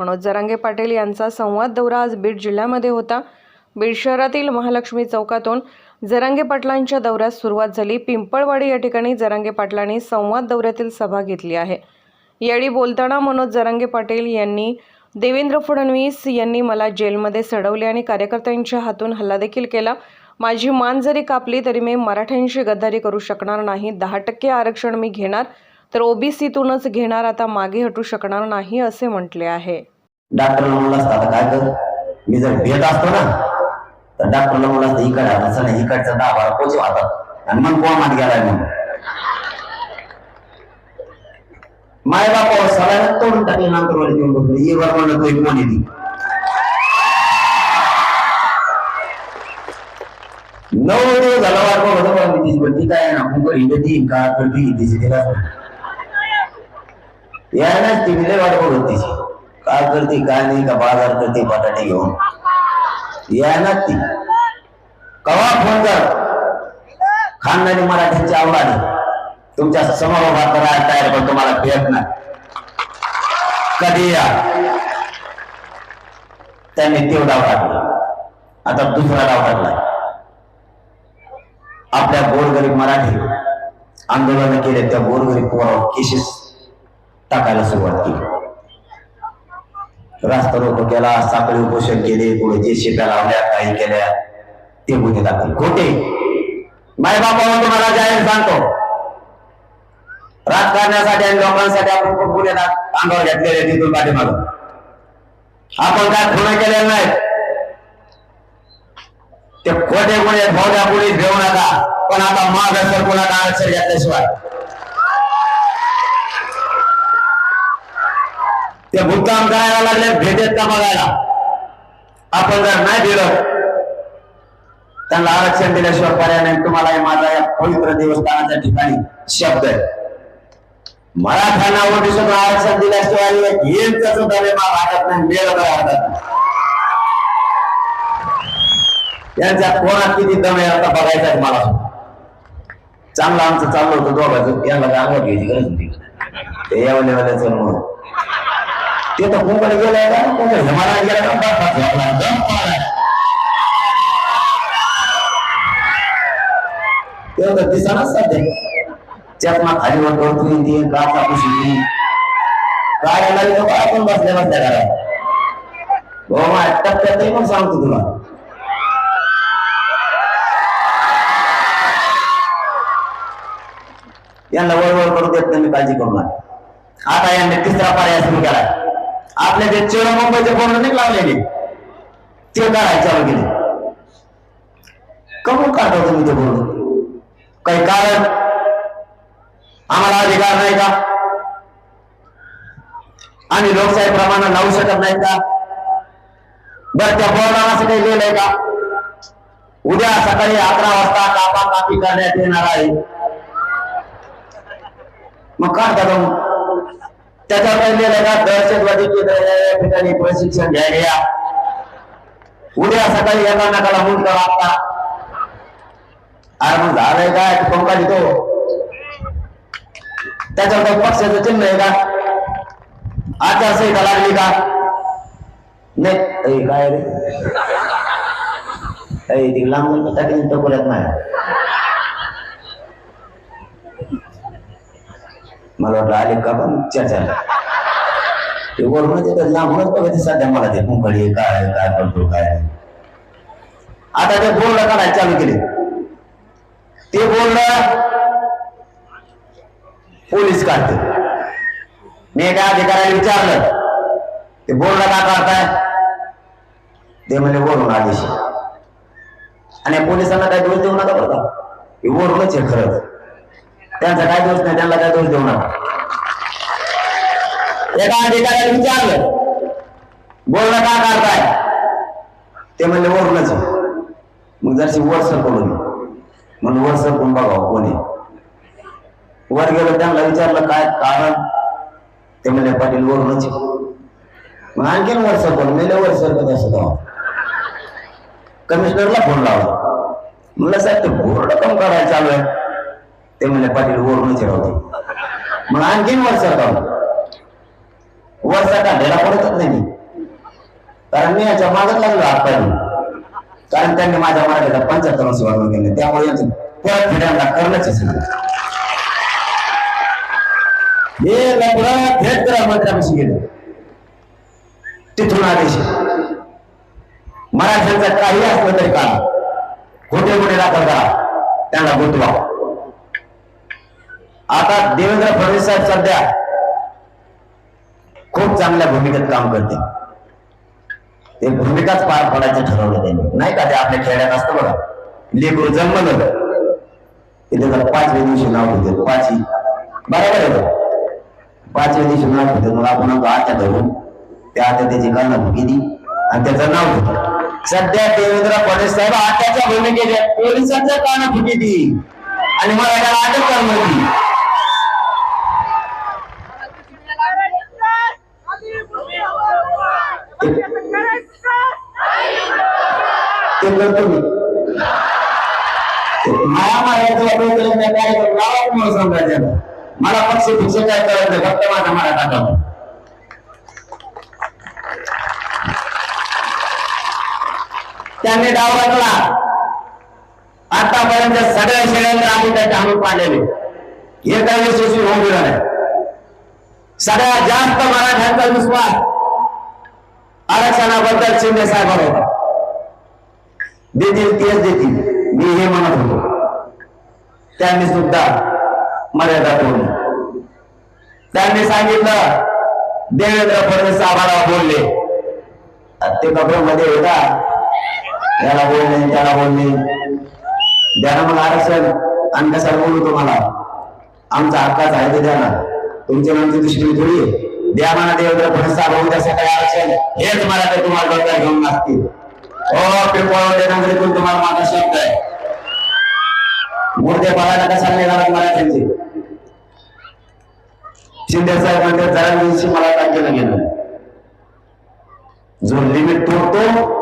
मनोज जरांगे पाटील यांचा संवाद दौरा आज बीड जिल्ह्यामध्ये होता. बीड शहरातील महालक्ष्मी चौकातून जरांगे पाटलांच्या दौऱ्यास सुरुवात झाली. पिंपळवाडी या ठिकाणी जरांगे पाटलांनी संवाद दौऱ्यातील सभा घेतली आहे. यावेळी बोलताना मनोज जरांगे पाटील यांनी देवेंद्र फडणवीस यांनी मला जेलमध्ये सडवले आणि कार्यकर्त्यांच्या हातून हल्ला देखील केला. माझी मान जरी कापली तरी मी मराठ्यांशी गद्दारी करू शकणार नाही. दहा टक्के आरक्षण मी घेणार तर ओबीसीतूनच घेणार आता मागे हटू शकणार नाही असे म्हटले आहे. डॉक्टरला म्हणलं असतं आता काय कर? मी जर भेट असतो ना तर डॉक्टरला म्हणलं असतं इकडे आला चला इकडचा दहा बारा पोचे वाहतात आणि मन कोमात गेलाय म्हणून माय बापावर सगळ्यांना तोडून टाकले नंतर मला घेऊन बसले ये वर म्हणलं तो एक कोणी ती. नऊ दिवस झाला वाट बघत होतो मी तिची बत्ती काय आहे ना कुकर हिंड हिंडती का करती तिची तिला यायलाच ती लय वाट बघत तिची काय करते काय नाही का बाजार करते बटाटे घेऊन? या ना ती. कवा फोन कर? खानदानी मराठ्यांची आवडाने तुमच्यासमोर उभा करायला तयार पण तुम्हाला भेट नाही. कधी या? त्यांनी तेव डाव टाकला आता दुसरा डाव टाकला आपल्या गोरगरीब मराठी आंदोलन केले त्या गोरगरीब पोरावर केसेस टाकायला सुरुवात केली. रास्ता रोको केला साखळी उपोषण केले पुढे जे शेत्या लावल्या काही केल्या ते गुन्हे दाखल. खोटे. माय बापावर तुम्हाला जाहीर सांगतो. राजकारणासाठी आणि लोकांसाठी आपण खूप गुन्हे अंगावर घेतलेले तिथून पाठीमागं. आपण काय खुणा केलेलं नाही. ते खोटे गुन्हे फौजा पोलीस घेऊ नका. पण आता माग सर कोणाला आरक्षण घेतल्याशिवाय. ते मुद्दाम करायला लागले भेटेत का बघायला? आपण जर नाही दिलं त्यांना आरक्षण दिल्याशिवाय पर्याय नाही. तुम्हाला माझा या पवित्र देवस्थानाच्या ठिकाणी शब्द आहे. मराठ्यांना ओबीसीतून आरक्षण दिल्याशिवाय येईल तसं दरे वाटत नाही मेळ तर वाटत नाही. यांच्या कोणात किती दम आहे आता बघायचा मला चांगलं आमचं चाललं होतं दोघांचं. यांना अंगावर घ्यायची गरज होती. ते यावले वाल्याचं म्हणून ते तर कोणकडे गेलाय का कोणकडे हिमालयात गेला का बर्फात झोपला, दम पाडलाय. ते तर दिसणारच सध्या चकमा खाली होतो तुम्ही ती काचा पुशी काय लागली तो काय पण बसल्या बसल्या करा हो मा टप्प्यात पण सांगतो तुला यांना वळवळ करू देत नाही मी काळजी करू नका आता यांनी तिसरा पर्याय सुरू केला आपल्या ते चेड मुंबईच्या बोर्ड नाही लावलेले? ते काढायला चालू केले. कमून काढतो तुम्ही ते बोर्ड काही कारण? आम्हाला अधिकार नाही का? आम्ही लोकशाही प्रमाणात लावू शकत नाही का? बरं त्या बोर्डाला असं काही लिहिलंय का? उद्या सकाळी अकरा वाजता कापा कापी करण्यात येणार आहे. मग काढता जाऊ त्याच्यावर काही लिहिलंय दहशतवादी केंद्र या ठिकाणी प्रशिक्षण घ्यायला या. उद्या सकाळी एका नकाला मुंड करा आता. अरे मग झालंय काय? पंखा देतो त्याच्यावर काही पक्षाचं चिन्ह आहे का? आचारसंहिता लागली का? नाही. काय रे? ऐ, लांब टाकली टोकऱ्यात नाही. मला वाटलं आले का पण चर्चा ते वर म्हणजे लांबूनच बघायचे सध्या मला ते कुंकडी काय काय करतो काय नाही. आता ते बोर्ड काढायला चालू केले. ते बोर्ड पोलीस काढते. मी एका अधिकाऱ्याला विचारलं ते बोर्ड का काढताय? ते म्हणजे वरून आदेश आणि पोलिसांना काय दोष देऊ नका बरं का? हे वरूनच आहे खरंच त्यांचा काय दोष नाही त्यांना काय दोष देऊ नका. एका अधिकाऱ्याने विचारलं बोलणं का काढताय? ते म्हणले वरूनच मग जरशी वर सरकवलं मी. म्हणून वर सरकून बघावं कोणी वर गेलो त्यांना विचारलं काय कारण? ते म्हणले पाटील वरूनच मग आणखीन वर सरकवलं. मेले वर सरकत असत कमिशनरला फोन लावला. म्हणलं साहेब ते बोर्ड कम करायला चालू आहे. ते म्हणले पाटील वरूनच राहते मग आणखीन वर सरकावलं वरचा काढायला पडतच नाही. कारण मी याच्या मागत लागलो आत्ताही कारण त्यांनी माझ्या मराठीला पंच्याहत्तर वर्ष वाढवून गेले त्यामुळे यांचं परत फिरायला करणंच आहे सगळं. हे लग्न थेट गृहमंत्र्यापाशी गेले. तिथून आदेश मराठ्यांचा काही असलं तरी का खोटे खोटे दाखल करा. त्यांना गुंतवा. आता देवेंद्र फडणवीस साहेब सध्या खूप चांगल्या भूमिकेत काम करते. ते भूमिकाच पार पडायचं ठरवलं त्यांनी. नाही का? ते आपल्या खेड्यात असतं बघा. लेकरू जन्मलं. की त्याचं पाचव्या दिवशी नाव होते पाचवी. बरोबर आहे पाचव्या दिवशी नाव होते मग आपण म्हणतो आत्या धरून. त्या आत्या त्याची गाणं भूमिती आणि त्याचं नाव होतं सध्या देवेंद्र फडणवीस साहेब आत्याच्या भूमिकेत आहेत. पोलिसांचं कारणं भूमिती आणि मराठ्याला अटक करणार. ते करतो मी. माया मायाचं वापर केलं काय करू तुम्हाला मला मला पक्ष पक्ष काय करायचं? फक्त माझा मला टाकावं त्याने डाव टाकला. आतापर्यंत सगळ्या शेळ्यांना आम्ही त्याचे आणून पाहिलेले हे काही यशस्वी होऊन गेला नाही. सगळ्यात जास्त मराठ्यांचा विश्वास आरक्षणाबद्दल शिंदे साहेबांवर होता देतील तेच देतील. मी हे म्हणत होतो. त्यांनी सुद्धा मर्यादा तोडली. त्यांनी सांगितलं देवेंद्र फडणवीस आम्हाला बोलले. ते कपड्यामध्ये होता. याला बोलले त्याला बोलले. द्या मग आरक्षण. आणि कशाला बोलू तुम्हाला? आमचा हक्काच आहे ते द्या तुमच्या मनची आमची थोडी आहे. द्या म्हणा देवेंद्र फडणवीस साहेब उद्या सकाळी आरक्षण हेच मला ते तुम्हाला डोक्यात घेऊन लागतील हो पिंपळवंडे नगरीतून तुम्हाला माझा शब्द आहे. मुर्दे बघायला कशाला निघाला मराठ्यांचे? शिंदे साहेब म्हणते जरा दिवशी मला तारखेला गेलं जो लिमिट तोडतो